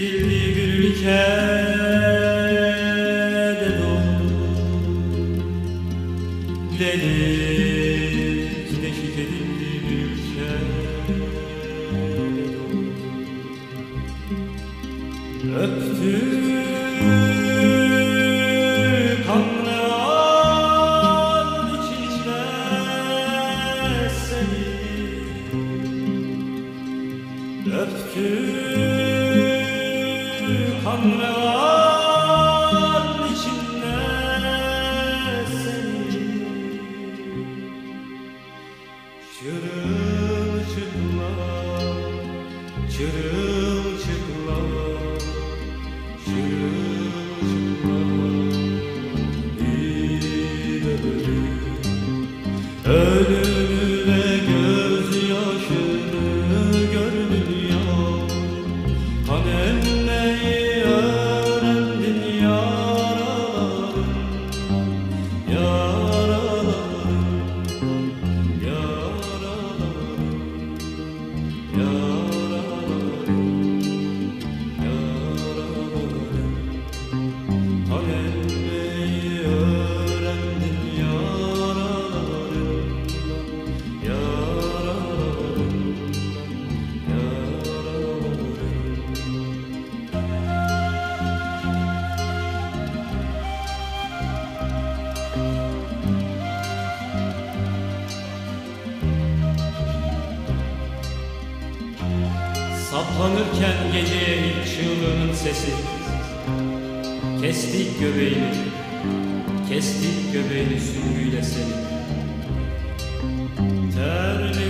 edildi bir ülkede doğdun Delik deşik edildi bir ülkede Öptü kanlı an seni seni Çırılçıplak, çırılçıplak, çırılçıplak bir ölüm. Saplanırken geceye ilk çığlığının sesi. Kestik göbeğini Kestik göbeğini süngüyle seni. Terli